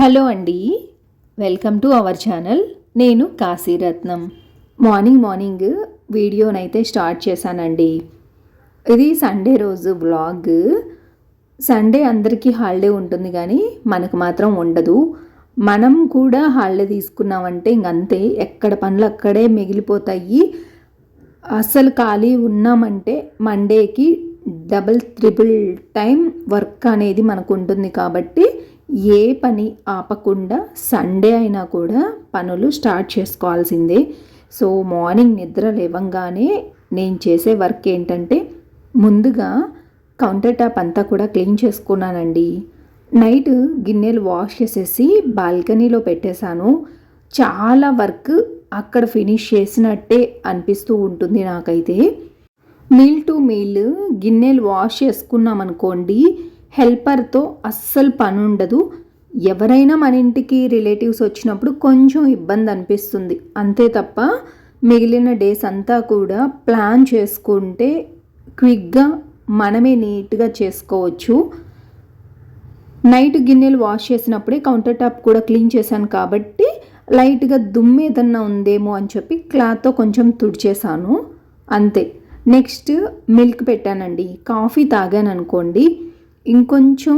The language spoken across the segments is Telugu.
హలో అండి. Welcome to our channel. నేను కాశీరత్నం. మార్నింగ్ మార్నింగ్ వీడియోనైతే స్టార్ట్ చేశానండి. ఇది సండే రోజు వ్లాగ్. సండే అందరికీ హాలిడే ఉంటుంది కానీ మనకు మాత్రం ఉండదు. మనం కూడా హాలిడే తీసుకున్నామంటే ఇంకంతే ఎక్కడ పనులు అక్కడే మిగిలిపోతాయి. అసలు ఖాళీ ఉన్నామంటే మండేకి డబుల్ త్రిబుల్ టైం వర్క్ అనేది మనకు ఉంటుంది కాబట్టి ఏ పని ఆపకుండా సండే అయినా కూడా పనులు స్టార్ట్ చేసుకోవాల్సిందే. సో మార్నింగ్ నిద్ర లేవంగానే నేను చేసే వర్క్ ఏంటంటే ముందుగా కౌంటర్ టాప్ అంతా కూడా క్లీన్ చేసుకున్నానండి. నైట్ గిన్నెలు వాష్ చేసేసి బాల్కనీలో పెట్టేశాను. చాలా వర్క్ అక్కడ ఫినిష్ చేసినట్టే అనిపిస్తూ ఉంటుంది నాకైతే. మీల్ టు మీల్ గిన్నెలు వాష్ చేసుకున్నాం అనుకోండి హెల్పర్తో అస్సలు పని ఉండదు ఎవరైనా మన ఇంటికి రిలేటివ్స్ వచ్చినప్పుడు కొంచెం ఇబ్బంది అనిపిస్తుంది. అంతే తప్ప మిగిలిన డేస్ అంతా కూడా ప్లాన్ చేసుకుంటే క్విక్గా మనమే నీట్గా చేసుకోవచ్చు. నైట్ గిన్నెలు వాష్ చేసినప్పుడే కౌంటర్ టాప్ కూడా క్లీన్ చేశాను కాబట్టి లైట్గా దుమ్ము ఏదన్నా ఉందేమో అని చెప్పి క్లాత్తో కొంచెం తుడిచేశాను. అంతే. నెక్స్ట్ మిల్క్ పెట్టానండి. కాఫీ తాగాను అనుకోండి ఇంకొంచెం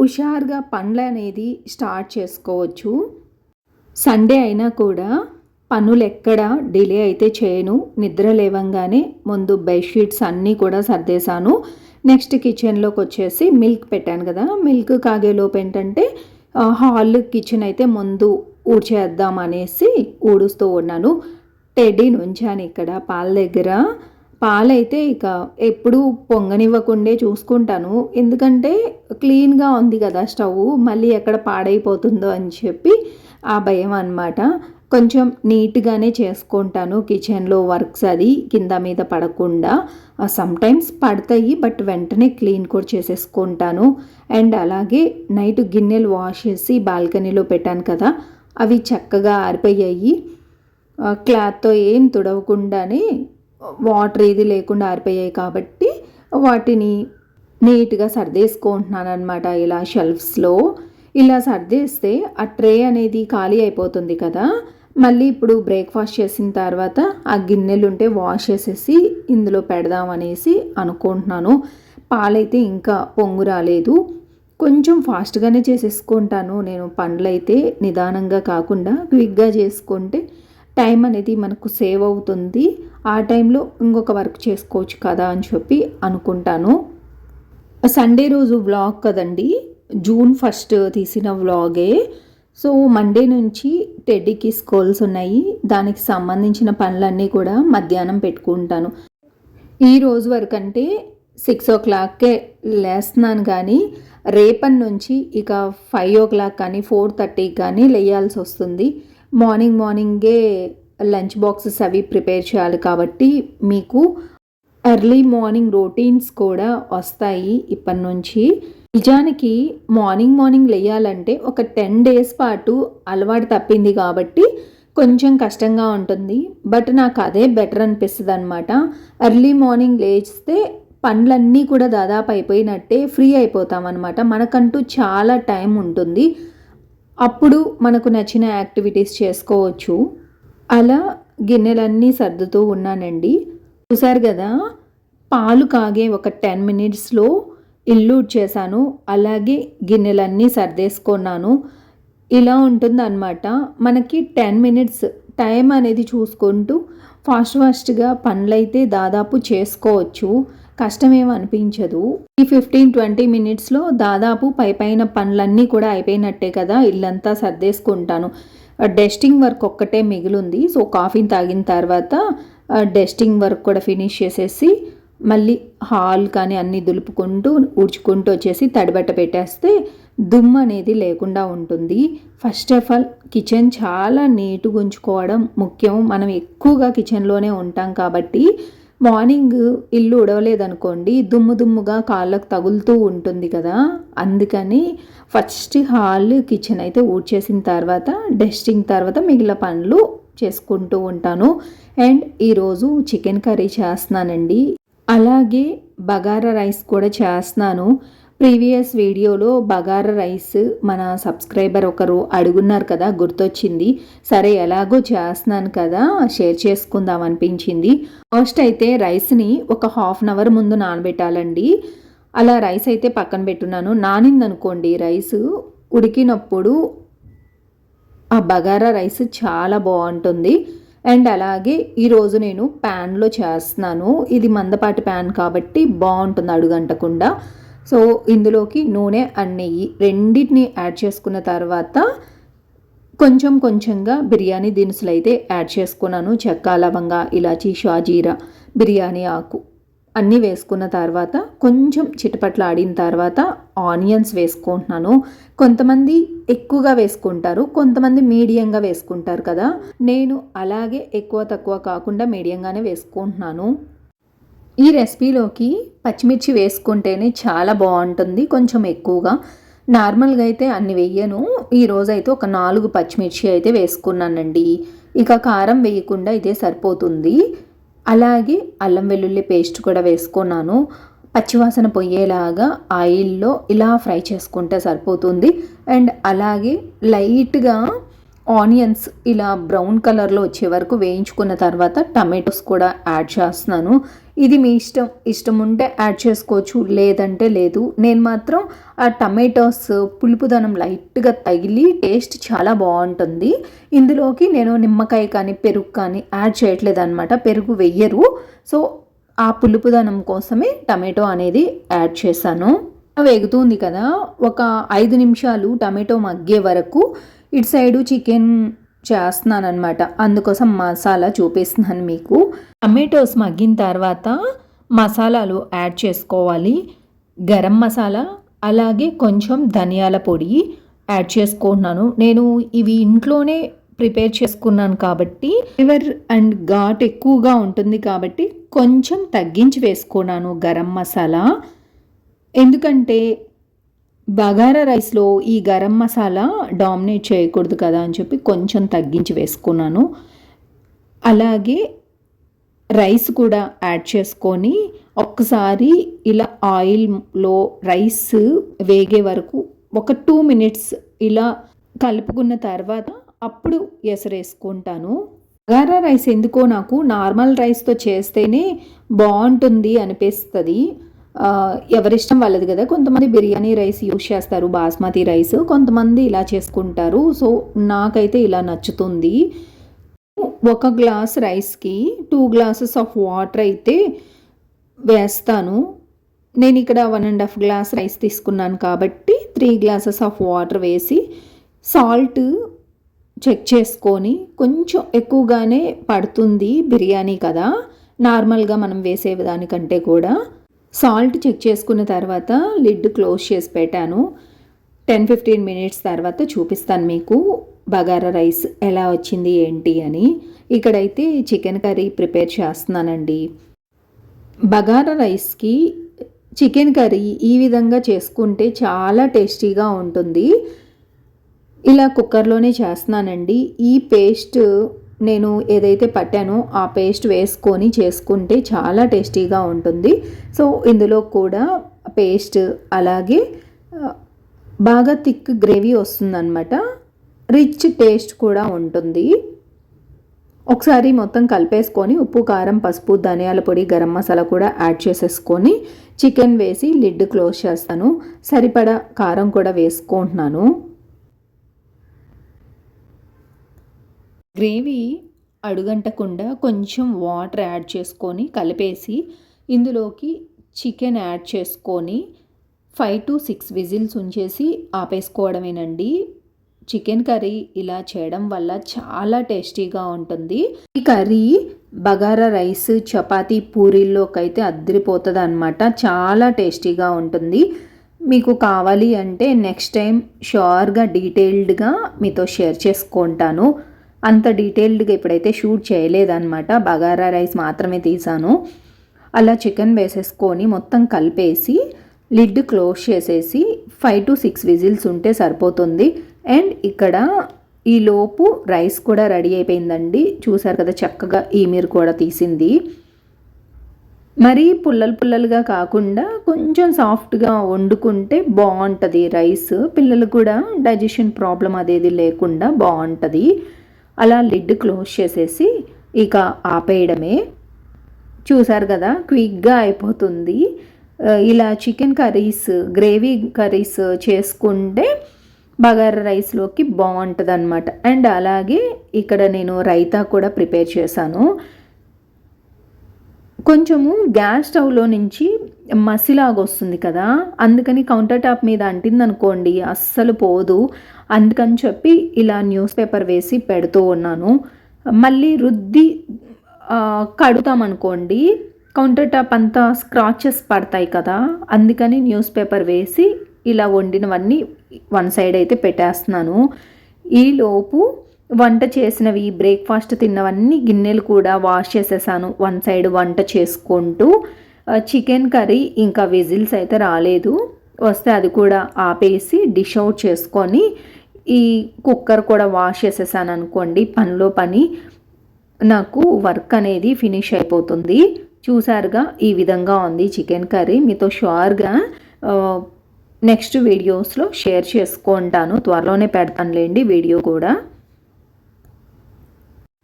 హుషారుగా పనులు అనేది స్టార్ట్ చేసుకోవచ్చు. సండే అయినా కూడా పనులు ఎక్కడ డిలే అయితే చేయను. నిద్ర లేవంగానే ముందు బెడ్షీట్స్ అన్నీ కూడా సర్దేశాను. నెక్స్ట్ కిచెన్లోకి వచ్చేసి మిల్క్ పెట్టాను కదా. మిల్క్ కాగేలోపు ఏంటంటే హాల్ కిచెన్ అయితే ముందు ఊడ్చేద్దాం అనేసి ఊడుస్తూ ఉన్నాను. టెడ్డీని ఉంచాను ఇక్కడ పాల దగ్గర. పాలైతే ఇక ఎప్పుడు పొంగనివ్వకుండే చూసుకుంటాను. ఎందుకంటే క్లీన్గా ఉంది కదా స్టవ్ మళ్ళీ ఎక్కడ పాడైపోతుందో అని చెప్పి ఆ భయం అనమాట కొంచెం నీట్గానే చేసుకుంటాను కిచెన్లో వర్క్స్ అది కింద మీద పడకుండా. సమ్టైమ్స్ పడతాయి బట్ వెంటనే క్లీన్ కూడా చేసేసుకుంటాను. అండ్ అలాగే నైట్ గిన్నెలు వాష్ చేసి బాల్కనీలో పెట్టాను కదా అవి చక్కగా ఆరిపోయాయి. క్లాత్తో ఏం తుడవకుండానే వాటర్ ఏది లేకుండా ఆరిపోయాయి కాబట్టి వాటిని నీట్గా సర్దేసుకుంటున్నాను అనమాట ఇలా షెల్ఫ్స్లో. ఇలా సర్దేస్తే ఆ ట్రే అనేది ఖాళీ అయిపోతుంది కదా. మళ్ళీ ఇప్పుడు బ్రేక్ఫాస్ట్ చేసిన తర్వాత ఆ గిన్నెలు ఉంటే వాష్ చేసేసి ఇందులో పెడదాం అనేసి అనుకుంటున్నాను. పాలైతే ఇంకా పొంగు రాలేదు. కొంచెం ఫాస్ట్గానే చేసేసుకుంటాను. నేను పండ్లైతే నిదానంగా కాకుండా క్విక్గా చేసుకుంటే టైం అనేది మనకు సేవ్ అవుతుంది. ఆ టైంలో ఇంకొక వర్క్ చేసుకోవచ్చు కదా అని చెప్పి అనుకుంటాను. సండే రోజు వ్లాగ్ కదండి. జూన్ ఫస్ట్ తీసిన వ్లాగే సో మండే నుంచి టెడ్డీకి స్కూల్స్ ఉన్నాయి. దానికి సంబంధించిన పనులన్నీ కూడా మధ్యాహ్నం పెట్టుకుంటాను. ఈ రోజు వరకు అంటే సిక్స్ ఓ క్లాక్కే లేస్తున్నాను కానీ రేపటి నుంచి ఇక ఫైవ్ ఓ క్లాక్ కానీ ఫోర్ థర్టీకి కానీ లేయాల్సి వస్తుంది. మార్నింగ్ మార్నింగే లంచ్ బాక్సెస్ అవి ప్రిపేర్ చేయాలి కాబట్టి మీకు ఎర్లీ మార్నింగ్ రొటీన్స్ కూడా వస్తాయి ఇప్పటి నుంచి. నిజానికి మార్నింగ్ మార్నింగ్ లేయాలంటే ఒక టెన్ డేస్ పాటు అలవాటు తప్పింది కాబట్టి కొంచెం కష్టంగా ఉంటుంది. బట్ నాకు అదే బెటర్ అనిపిస్తుంది అనమాట ఎర్లీ మార్నింగ్ లేస్తే పనులన్నీ కూడా దాదాపు అయిపోయినట్టే ఫ్రీ అయిపోతాం అనమాట మనకంటూ చాలా టైం ఉంటుంది. అప్పుడు మనకు నచ్చిన యాక్టివిటీస్ చేసుకోవచ్చు. అలా గిన్నెలన్నీ సర్దుతూ ఉన్నానండి. చూసారు కదా పాలు కాగే ఒక టెన్ మినిట్స్లో ఇల్లు చేశాను అలాగే గిన్నెలన్నీ సర్దేసుకున్నాను. ఇలా ఉంటుందన్నమాట. మనకి టెన్ మినిట్స్ టైం అనేది చూసుకుంటూ ఫాస్ట్ ఫాస్ట్గా పనులైతే దాదాపు చేసుకోవచ్చు. కష్టమేం అనిపించదు. ఈ ఫిఫ్టీన్ ట్వంటీ మినిట్స్లో దాదాపు పై పైన పనులన్నీ కూడా అయిపోయినట్టే కదా ఇల్లంతా సర్దేసుకుంటాను. డస్టింగ్ వర్క్ ఒక్కటే మిగిలింది. సో కాఫీని తాగిన తర్వాత డస్టింగ్ వర్క్ కూడా ఫినిష్ చేసేసి మళ్ళీ హాల్ కానీ అన్నీ దులుపుకుంటూ ఊడ్చుకుంటూ వచ్చేసి తడిబట్ట పెట్టేస్తే దుమ్ము అనేది లేకుండా ఉంటుంది. ఫస్ట్ ఆఫ్ ఆల్ కిచెన్ చాలా నీట్గా ఉంచుకోవడం ముఖ్యం. మనం ఎక్కువగా కిచెన్లోనే ఉంటాం కాబట్టి మార్నింగ్ ఇల్లు ఉడవలేదనుకోండి దుమ్ము దుమ్ముగా కాళ్ళకు తగులుతూ ఉంటుంది కదా. అందుకని ఫస్ట్ హాల్ కిచెన్ అయితే ఊడ్చేసిన తర్వాత డస్టింగ్ తర్వాత మిగిలిన పనులు చేసుకుంటూ ఉంటాను. అండ్ ఈరోజు చికెన్ కర్రీ చేస్తున్నానండి. అలాగే బగారా రైస్ కూడా చేస్తున్నాను. ప్రీవియస్ వీడియోలో బగారా రైస్ మన సబ్స్క్రైబర్ ఒకరు అడుగున్నారు కదా గుర్తొచ్చింది. సరే ఎలాగో చేస్తున్నాను కదా షేర్ చేసుకుందాం అనిపించింది. ఫస్ట్ అయితే రైస్ని ఒక హాఫ్ అన్ అవర్ ముందు నానబెట్టాలండి. అలా రైస్ అయితే పక్కన పెట్టున్నాను. నానిందనుకోండి రైస్ ఉడికినప్పుడు ఆ బగారా రైస్ చాలా బాగుంటుంది. అండ్ అలాగే ఈరోజు నేను ప్యాన్లో చేస్తున్నాను. ఇది మందపాటి ప్యాన్ కాబట్టి బాగుంటుంది అడుగంటకుండా. సో ఇందులోకి నూనె అండ్ నెయ్యి రెండింటిని యాడ్ చేసుకున్న తర్వాత కొంచెం కొంచెంగా బిర్యానీ దినుసులు అయితే యాడ్ చేసుకున్నాను. చెక్క లవంగా ఇలాచీ షాజీరా బిర్యానీ ఆకు అన్నీ వేసుకున్న తర్వాత కొంచెం చిటపట్లు ఆడిన తర్వాత ఆనియన్స్ వేసుకుంటున్నాను. కొంతమంది ఎక్కువగా వేసుకుంటారు కొంతమంది మీడియంగా వేసుకుంటారు కదా. నేను అలాగే ఎక్కువ తక్కువ కాకుండా మీడియంగానే వేసుకుంటున్నాను. ఈ రెసిపీలోకి పచ్చిమిర్చి వేసుకుంటేనే చాలా బాగుంటుంది కొంచెం ఎక్కువగా. నార్మల్గా అయితే అన్ని వెయ్యను ఈరోజు అయితే ఒక నాలుగు పచ్చిమిర్చి అయితే వేసుకున్నానండి. ఇక కారం వేయకుండా ఇదే సరిపోతుంది. అలాగే అల్లం వెల్లుల్లి పేస్ట్ కూడా వేసుకున్నాను. పచ్చివాసన పొయ్యేలాగా ఆయిల్లో ఇలా ఫ్రై చేసుకుంటే సరిపోతుంది. అండ్ అలాగే లైట్గా ఆనియన్స్ ఇలా బ్రౌన్ కలర్లో వచ్చే వరకు వేయించుకున్న తర్వాత టమాటోస్ కూడా యాడ్ చేస్తున్నాను. ఇది మీ ఇష్టం ఇష్టం ఉంటే యాడ్ చేసుకోవచ్చు లేదంటే లేదు. నేను మాత్రం ఆ టమాటోస్ పులుపుదనం లైట్గా తగిలి టేస్ట్ చాలా బాగుంటుంది. ఇందులోకి నేను నిమ్మకాయ కానీ పెరుగు కానీ యాడ్ చేయట్లేదు అనమాట పెరుగు వెయ్యరు సో ఆ పులుపుదనం కోసమే టమాటో అనేది యాడ్ చేశాను. వేగుతుంది కదా ఒక ఐదు నిమిషాలు టమాటో మగ్గే వరకు ఇటు సైడు చికెన్ చేస్తున్నానమాట అందుకోసం మసాలా చూపిస్తున్నాను మీకు. టమాటోస్ మగ్గిన తర్వాత మసాలాలు యాడ్ చేసుకోవాలి. గరం మసాలా అలాగే కొంచెం ధనియాల పొడి యాడ్ చేసుకుంటున్నాను. నేను ఇవి ఇంట్లోనే ప్రిపేర్ చేసుకున్నాను కాబట్టి ఫ్లేవర్ అండ్ ఘాట్ ఎక్కువగా ఉంటుంది కాబట్టి కొంచెం తగ్గించి వేసుకున్నాను గరం మసాలా. ఎందుకంటే బగారా రైస్లో ఈ గరం మసాలా డామినేట్ చేయకూడదు కదా అని చెప్పి కొంచెం తగ్గించి వేసుకున్నాను. అలాగే రైస్ కూడా యాడ్ చేసుకొని ఒక్కసారి ఇలా ఆయిల్లో రైస్ వేగే వరకు ఒక టూ మినిట్స్ ఇలా కలుపుకున్న తర్వాత అప్పుడు ఎసరేసుకుంటాను. బగారా రైస్ ఎందుకో నాకు నార్మల్ రైస్తో చేస్తేనే బాగుంటుంది అనిపిస్తుంది. ఎవరిష్టం వాళ్ళది కదా. కొంతమంది బిర్యానీ రైస్ యూజ్ చేస్తారు బాస్మతి రైస్. కొంతమంది ఇలా చేసుకుంటారు. సో నాకైతే ఇలా నచ్చుతుంది. ఒక గ్లాస్ రైస్కి టూ గ్లాసెస్ ఆఫ్ వాటర్ అయితే వేస్తాను. నేను ఇక్కడ one and half glass rice తీసుకున్నాను కాబట్టి త్రీ గ్లాసెస్ ఆఫ్ వాటర్ వేసి సాల్ట్ చెక్ చేసుకొని కొంచెం ఎక్కువగానే పడుతుంది బిర్యానీ కదా. నార్మల్గా మనం వేసే దానికంటే కూడా. సాల్ట్ చెక్ చేసుకున్న తర్వాత లిడ్ క్లోజ్ చేసి పెట్టాను. టెన్ ఫిఫ్టీన్ మినిట్స్ తర్వాత చూపిస్తాను మీకు బగారా రైస్ ఎలా వచ్చింది ఏంటి అని. ఇక్కడైతే చికెన్ కర్రీ ప్రిపేర్ చేస్తున్నానండి. బగారా రైస్కి చికెన్ కర్రీ ఈ విధంగా చేసుకుంటే చాలా టేస్టీగా ఉంటుంది. ఇలా కుక్కర్లోనే చేస్తున్నానండి. ఈ పేస్ట్ నేను ఏదైతే పట్టానో ఆ పేస్ట్ వేసుకొని చేసుకుంటే చాలా టేస్టీగా ఉంటుంది. సో ఇందులో కూడా పేస్ట్ అలాగే బాగా థిక్ గ్రేవీ వస్తుందన్నమాట. రిచ్ టేస్ట్ కూడా ఉంటుంది. ఒకసారి మొత్తం కలిపేసుకొని ఉప్పు కారం పసుపు ధనియాల పొడి గరం మసాలా కూడా యాడ్ చేసేసుకొని చికెన్ వేసి లిడ్ క్లోజ్ చేస్తాను. సరిపడా కారం కూడా వేసుకుంటున్నాను. గ్రేవీ అడుగంటకుండా కొంచెం వాటర్ యాడ్ చేసుకొని కలిపేసి ఇందులోకి చికెన్ యాడ్ చేసుకొని ఫైవ్ టు సిక్స్ విజిల్స్ ఉంచేసి ఆపేసుకోవడమేనండి. చికెన్ కర్రీ ఇలా చేయడం వల్ల చాలా టేస్టీగా ఉంటుంది. ఈ కర్రీ బగారా రైస్ చపాతీ పూరీల్లోకి అయితే అద్దరిపోతుంది అనమాట చాలా టేస్టీగా ఉంటుంది. మీకు కావాలి అంటే నెక్స్ట్ టైం షోర్గా డీటెయిల్డ్గా మీతో షేర్ చేసుకుంటాను. అంత డీటెయిల్డ్గా ఇప్పుడైతే షూట్ చేయలేదన్నమాట. బగారా రైస్ మాత్రమే తీసాను. అలా చికెన్ వేసేసుకొని మొత్తం కలిపేసి లిడ్ క్లోజ్ చేసేసి ఫైవ్ టు సిక్స్ విజిల్స్ ఉంటే సరిపోతుంది. అండ్ ఇక్కడ ఈ లోపు రైస్ కూడా రెడీ అయిపోయిందండి. చూసారు కదా చక్కగా ఈ మీరు కూడా తీసింది. మరీ పుల్లలు పుల్లలుగా కాకుండా కొంచెం సాఫ్ట్గా వండుకుంటే బాగుంటుంది రైస్. పిల్లలు కూడా డైజెషన్ ప్రాబ్లం అదేది లేకుండా బాగుంటుంది. అలా లిడ్ క్లోజ్ చేసేసి ఇక ఆపేయడమే. చూసారు కదా క్విక్గా అయిపోతుంది. ఇలా చికెన్ కర్రీస్ గ్రేవీ కర్రీస్ చేసుకుంటే బగారా రైస్లోకి బాగుంటుంది అనమాట అండ్ అలాగే ఇక్కడ నేను రైతా కూడా ప్రిపేర్ చేశాను. కొంచెము గ్యాస్ స్టవ్లో నుంచి మసిలాగా వస్తుంది కదా అందుకని కౌంటర్ టాప్ మీద అంటింది అనుకోండి అస్సలు పోదు. అందుకని చెప్పి ఇలా న్యూస్ పేపర్ వేసి పెడుతూ ఉన్నాను. మళ్ళీ రుద్ది కడుతామనుకోండి కౌంటర్ టాప్ అంతా స్క్రాచెస్ పడతాయి కదా అందుకని న్యూస్ పేపర్ వేసి ఇలా వండినవన్నీ వన్ సైడ్ అయితే పెట్టేస్తున్నాను. ఈలోపు వంట చేసినవి బ్రేక్ఫాస్ట్ తిన్నవన్నీ గిన్నెలు కూడా వాష్ చేసేసాను. వన్ సైడ్ వంట చేసుకుంటూ చికెన్ కర్రీ ఇంకా విజిల్స్ అయితే రాలేదు. వస్తే అది కూడా ఆపేసి డిష్ అవుట్ చేసుకొని ఈ కుక్కర్ కూడా వాష్ చేసేసాను అనుకోండి పనిలో పని నాకు వర్క్ అనేది ఫినిష్ అయిపోతుంది. చూసారుగా ఈ విధంగా ఉంది చికెన్ కర్రీ మీతో షూర్గా నెక్స్ట్ వీడియోస్లో షేర్ చేసుకుంటాను. త్వరలోనే పెడతానులేండి వీడియో కూడా.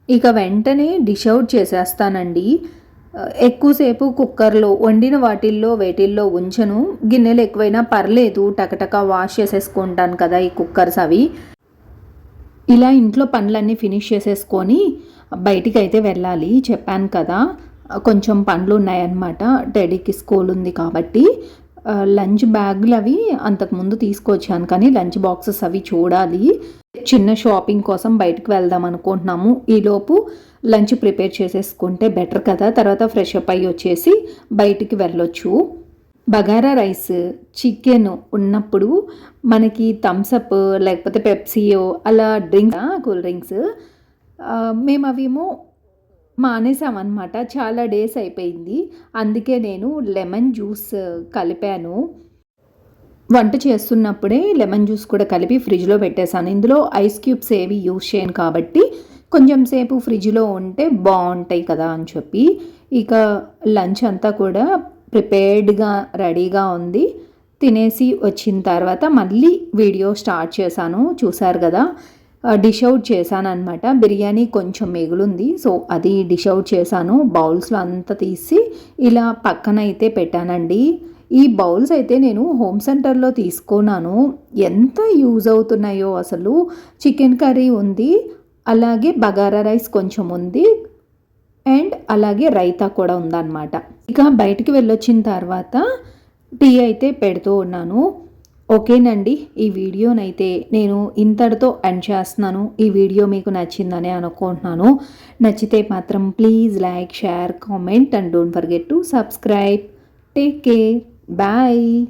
ఇక వెంటనే డిష్ అవుట్ చేసేస్తానండి. ఎక్కువసేపు కుక్కర్లో వండిన వాటిల్లో వేటిల్లో ఉంచను. గిన్నెలు ఎక్కువైనా పర్లేదు టకటక వాష్ చేసేసుకుంటాను కదా ఈ కుక్కర్స్ అవి. ఇలా ఇంట్లో పనులన్నీ ఫినిష్ చేసేసుకొని బయటికి అయితే వెళ్ళాలి. చెప్పాను కదా కొంచెం పండ్లు ఉన్నాయన్నమాట. టెడీకి స్కూల్ ఉంది కాబట్టి లంచ్ బ్యాగులు అవి అంతకుముందు తీసుకొచ్చాను. కానీ లంచ్ బాక్సెస్ అవి చూడాలి. చిన్న షాపింగ్ కోసం బయటకు వెళ్దాం అనుకుంటున్నాము. ఈలోపు లంచ్ ప్రిపేర్ చేసేసుకుంటే బెటర్ కదా. తర్వాత ఫ్రెష్ అప్ అయ్యి వచ్చేసి బయటికి వెళ్ళొచ్చు. బగారా రైస్ చికెన్ ఉన్నప్పుడు మనకి థమ్సప్ లేకపోతే పెప్సీయో అలా డ్రింక్ కూల్ డ్రింక్స్ మేము అవేమో మానేసామన్నమాట చాలా డేస్ అయిపోయింది. అందుకే నేను లెమన్ జ్యూస్ కలిపాను. వంట చేస్తున్నప్పుడే లెమన్ జ్యూస్ కూడా కలిపి ఫ్రిడ్జ్లో పెట్టేశాను. ఇందులో ఐస్ క్యూబ్స్ ఏవి యూజ్ చేయను కాబట్టి కొంచెం సేపు ఫ్రిడ్జ్లో ఉంటే బాగుంటాయి కదా అని చెప్పి ఇక లంచ్ అంతా కూడా ప్రిపేర్డ్గా రెడీగా ఉంది. తినేసి వచ్చిన తర్వాత మళ్ళీ వీడియో స్టార్ట్ చేశాను. చూసారు కదా? డిష్ అవుట్ చేశాను అనమాట బిర్యానీ కొంచెం మిగులుంది. సో అది డిష్ అవుట్ చేశాను. బౌల్స్లో అంతా తీసి ఇలా పక్కన అయితే పెట్టానండి. ఈ బౌల్స్ అయితే నేను హోమ్ సెంటర్లో తీసుకున్నాను. ఎంత యూజ్ అవుతున్నాయో అసలు. చికెన్ కర్రీ ఉంది అలాగే బగారా రైస్ కొంచెం ఉంది అండ్ అలాగే రైతా కూడా ఉందన్నమాట. ఇక బయటికి వెళ్ళొచ్చిన తర్వాత టీ అయితే పెడుతూ ఉన్నాను. ఓకేనండి ఈ వీడియోనైతే నేను ఇంతటితో ఎండ్ చేస్తున్నాను. ఈ వీడియో మీకు నచ్చిందని అనుకుంటున్నాను. నచ్చితే మాత్రం please like share comment and don't forget to subscribe. Take care. Bye.